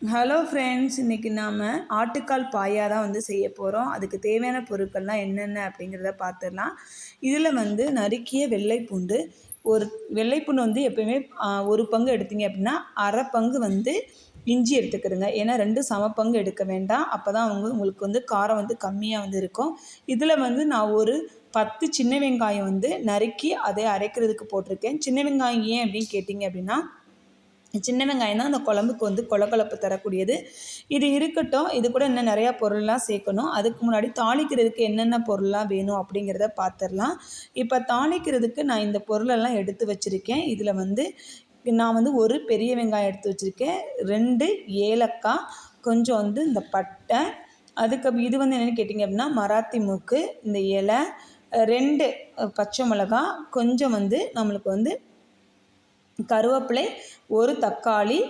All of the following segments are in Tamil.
ஹலோ ஃப்ரெண்ட்ஸ் இன்றைக்கி நாம் ஆட்டுக்கால் பாயா தான் வந்து செய்ய போகிறோம் அதுக்கு தேவையான பொருட்கள்லாம் என்னென்ன அப்படிங்கிறத பார்த்துடலாம் இதில் வந்து நறுக்கிய வெள்ளைப்பூண்டு ஒரு வெள்ளைப்பூண்டு வந்து எப்போயுமே ஒரு பங்கு எடுத்தீங்க அப்படின்னா அரை பங்கு வந்து இஞ்சி எடுத்துக்கிறதுங்க ஏன்னா ரெண்டு சம பங்கு எடுக்க வேண்டாம். அப்போ தான் அவங்க உங்களுக்கு வந்து காரம் வந்து கம்மியாக வந்து இருக்கும். இதில் வந்து நான் ஒரு பத்து சின்ன வெங்காயம் வந்து நறுக்கி அதை அரைக்கிறதுக்கு போட்டிருக்கேன். சின்ன வெங்காயம் ஏன் அப்படின்னு கேட்டிங்க அப்படின்னா சின்ன வெங்காயம் தான் அந்த குழம்புக்கு வந்து கொலகொலப்பு தரக்கூடியது. இது இருக்கட்டும் இது கூட இன்னும் நிறையா பொருள்லாம் சேர்க்கணும். அதுக்கு முன்னாடி தாளிக்கிறதுக்கு என்னென்ன பொருள்லாம் வேணும் அப்படிங்கிறத பார்த்துடலாம் இப்போ தாளிக்கிறதுக்கு நான் இந்த பொருளெல்லாம் எடுத்து வச்சுருக்கேன். இதில் வந்து நான் வந்து ஒரு பெரிய வெங்காயம் எடுத்து வச்சுருக்கேன். ரெண்டு ஏலக்காய் கொஞ்சம் வந்து இந்த பட்டை அதுக்கு இது வந்து என்னென்னு கேட்டிங்க அப்படின்னா மராத்தி மூக்கு இந்த இலை ரெண்டு பச்சை மிளகா கொஞ்சம் வந்து நம்மளுக்கு வந்து கருவேப்பிலை ஒரு தக்காளி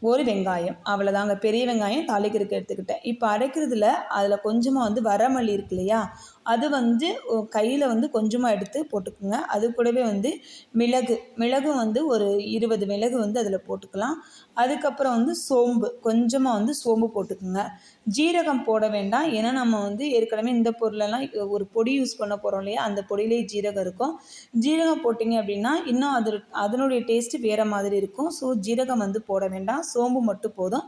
ஒரு வெங்காயம். அவ்வளோதாங்க பெரிய வெங்காயம் தாளிக்கிறதுக்கு எடுத்துக்கிட்டேன். இப்போ அரைக்கிறதுல அதில் கொஞ்சமாக வந்து வரமல்லி இருக்கு இல்லையா? அது வந்து கையில் வந்து கொஞ்சமாக எடுத்து போட்டுக்கோங்க. அது கூடவே வந்து மிளகு. மிளகு வந்து ஒரு இருபது மிளகு வந்து அதில் போட்டுக்கலாம். அதுக்கப்புறம் வந்து சோம்பு. கொஞ்சமாக வந்து சோம்பு போட்டுக்கோங்க. ஜீரகம் போட வேண்டாம். ஏன்னா நம்ம வந்து ஏற்கனவே இந்த பொருளெல்லாம் ஒரு பொடி யூஸ் பண்ண போகிறோம் இல்லையா? அந்த பொடியிலே ஜீரகம் இருக்கும். ஜீரகம் போட்டிங்க அப்படின்னா இன்னும் அது அதனுடைய டேஸ்ட்டு வேறு மாதிரி இருக்கும். ஸோ ஜீரகம் வந்து போட வேண்டாம். சோம்பு மட்டும் போதும்.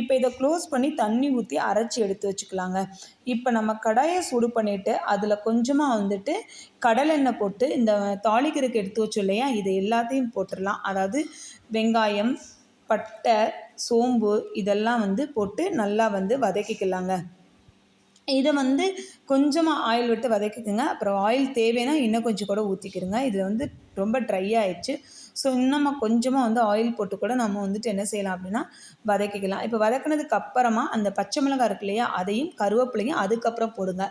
இப்போ இதை க்ளோஸ் பண்ணி தண்ணி ஊற்றி அரைச்சி எடுத்து வச்சுக்கலாங்க. இப்போ நம்ம கடாயை சூடு பண்ணிவிட்டு அதில் கொஞ்சமாக வந்துட்டு கடலெண்ணெய் போட்டு இந்த தாளிக்கிறதுக்கு எடுத்து வச்சோம் இல்லையா? இது எல்லாத்தையும் போட்டுடலாம். அதாவது வெங்காயம் பட்டை சோம்பு இதெல்லாம் வந்து போட்டு நல்லா வந்து வதக்கிக்கலாங்க. இதை வந்து கொஞ்சமாக ஆயில் விட்டு வதக்கிக்கோங்க. அப்புறம் ஆயில் தேவைன்னா இன்னும் கொஞ்சம் கூட ஊற்றிக்கிடுங்க இதில் வந்து ரொம்ப ட்ரை ஆயிடுச்சு. ஸோ இன்னும் கொஞ்சமாக வந்து ஆயில் போட்டு கூட நம்ம வந்துட்டு என்ன செய்யலாம் அப்படின்னா வதக்கிக்கலாம். இப்போ வதக்கினதுக்கு அப்புறமா அந்த பச்சை மிளகாய் இருக்கு இல்லையா அதையும் கருவேப்பிலையும் அதுக்கப்புறம் போடுங்க.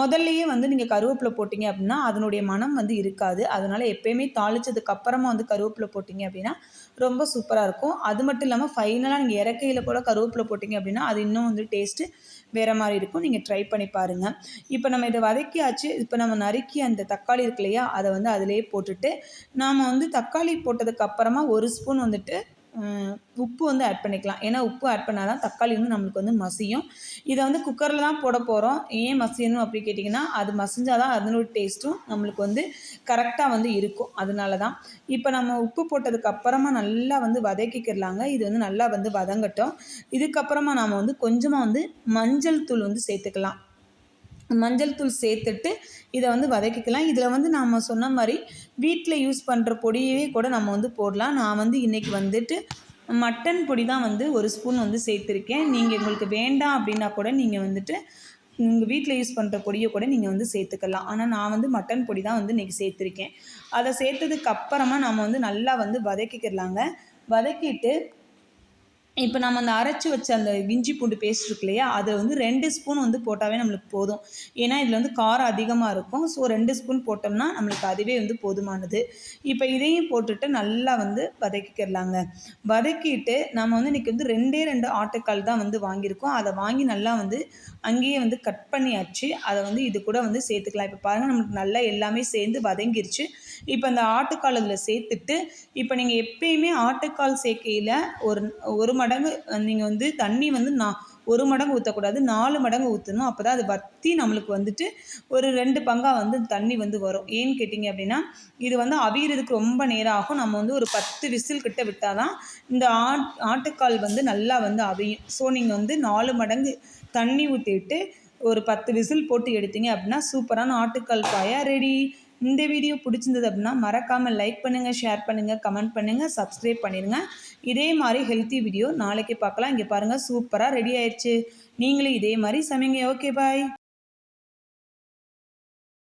முதல்லையே வந்து நீங்கள் கருவேப்பிலை போட்டிங்க அப்படின்னா அதனுடைய மனம் வந்து இருக்காது. அதனால் எப்போயுமே தாளித்ததுக்கு அப்புறமா வந்து கருவேப்பிலை போட்டிங்க அப்படின்னா ரொம்ப சூப்பராக இருக்கும். அது மட்டும் இல்லாமல் ஃபைனலாக நீங்கள் இறக்கையில் கூட கருவேப்பிலை போட்டிங்க அப்படின்னா அது இன்னும் வந்து டேஸ்ட்டு வேறு மாதிரி இருக்கும். நீங்கள் ட்ரை பண்ணி பாருங்கள் இப்போ நம்ம இதை வதக்கியாச்சு. இப்போ நம்ம நறுக்கி அந்த தக்காளி இருக்கு இல்லையா அதை வந்து அதிலே போட்டுட்டு நாம் வந்து தக்காளி போட்டதுக்கு அப்புறமா ஒரு ஸ்பூன் வந்துட்டு உப்பு வந்து ஆட் பண்ணிக்கலாம். ஏன்னா உப்பு ஆட் பண்ணால் தான் தக்காளி வந்து நம்மளுக்கு வந்து மசியும். இதை வந்து குக்கரில் தான் போட போகிறோம் ஏன் மசியணும் அப்படி கேட்டிங்கன்னா அது மசிஞ்சால் தான் அதனோட டேஸ்ட்டும் நம்மளுக்கு வந்து கரெக்டாக வந்து இருக்கும். அதனால தான் இப்போ நம்ம உப்பு போட்டதுக்கு அப்புறமா நல்லா வந்து வதக்கிக்கிறலாங்க இது வந்து நல்லா வந்து வதங்கட்டும். இதுக்கப்புறமா நாம் வந்து கொஞ்சமாக வந்து மஞ்சள் தூள் வந்து சேர்த்துக்கலாம். மஞ்சள் தூள் சேர்த்துட்டு இதை வந்து வதக்கிக்கலாம். இதில் வந்து நாம் சொன்ன மாதிரி வீட்டில் யூஸ் பண்ணுற பொடியவே கூட நம்ம வந்து போடலாம். நான் வந்து இன்றைக்கி வந்துட்டு மட்டன் பொடி தான் வந்து ஒரு ஸ்பூன் வந்து சேர்த்துருக்கேன். நீங்கள் உங்களுக்கு வேண்டாம் அப்படின்னா கூட நீங்கள் வந்துட்டு உங்கள் வீட்டில் யூஸ் பண்ணுற பொடியை கூட நீங்கள் வந்து சேர்த்துக்கலாம். ஆனால் நான் வந்து மட்டன் பொடி தான் வந்து இன்றைக்கி சேர்த்துருக்கேன். அதை சேர்த்ததுக்கு அப்புறமா நம்ம வந்து நல்லா வந்து வதக்கிக்கிறலாங்க வதக்கிட்டு இப்போ நம்ம அந்த அரைச்சி வச்ச அந்த இஞ்சி பூண்டு பேஸ்ட் இருக்கு இல்லையா அதை வந்து ரெண்டு ஸ்பூன் வந்து போட்டாவே நம்மளுக்கு போதும். ஏன்னா இதில் வந்து காரம் அதிகமாக இருக்கும். ஸோ ரெண்டு ஸ்பூன் போட்டோம்னா நம்மளுக்கு அதுவே வந்து போதுமானது. இப்போ இதையும் போட்டுட்டு நல்லா வந்து வதக்கிக்கிறலாங்க வதக்கிட்டு நம்ம வந்து இன்றைக்கி வந்து ரெண்டே ரெண்டு ஆட்டுக்கால் தான் வந்து வாங்கியிருக்கோம். அதை வாங்கி நல்லா வந்து அங்கேயே வந்து கட் பண்ணியாச்சு. அதை வந்து இது கூட வந்து சேர்த்துக்கலாம். இப்போ பாருங்கள் நம்மளுக்கு நல்லா எல்லாமே சேர்ந்து வதங்கிருச்சு. இப்போ அந்த ஆட்டுக்கால் அதில் சேர்த்துட்டு இப்போ நீங்கள் எப்பயுமே ஆட்டுக்கால் சேர்க்கையில் ஒரு ஒரு மடங்கு நீங்கள் வந்து தண்ணி வந்து நான் ஒரு மடங்கு ஊற்றக்கூடாது நாலு மடங்கு ஊற்றணும் அப்போ தான் அது வத்தி நம்மளுக்கு வந்துட்டு ஒரு ரெண்டு பங்காக வந்து தண்ணி வந்து வரும். ஏன்னு கேட்டிங்க அப்படின்னா இது வந்து அவியறதுக்கு ரொம்ப நேரம் ஆகும். நம்ம வந்து ஒரு பத்து விசில் கிட்ட விட்டால் தான் இந்த ஆட் ஆட்டுக்கால் வந்து நல்லா வந்து அவியும். ஸோ நீங்கள் வந்து நாலு மடங்கு தண்ணி ஊற்றிட்டு ஒரு பத்து விசில் போட்டு எடுத்தீங்க அப்படின்னா சூப்பரான ஆட்டுக்கால் பாயா ரெடி. இந்த வீடியோ பிடிச்சிருந்தது அப்படின்னா மறக்காமல் லைக் பண்ணுங்கள் ஷேர் பண்ணுங்கள் கமெண்ட் பண்ணுங்கள் சப்ஸ்கிரைப் பண்ணிடுங்க இதே மாதிரி ஹெல்த்தி வீடியோ நாளைக்கு பார்க்கலாம். இங்கே பாருங்கள் சூப்பராக ரெடி ஆயிடுச்சு நீங்களும் இதே மாதிரி சமைங்க. Okay bye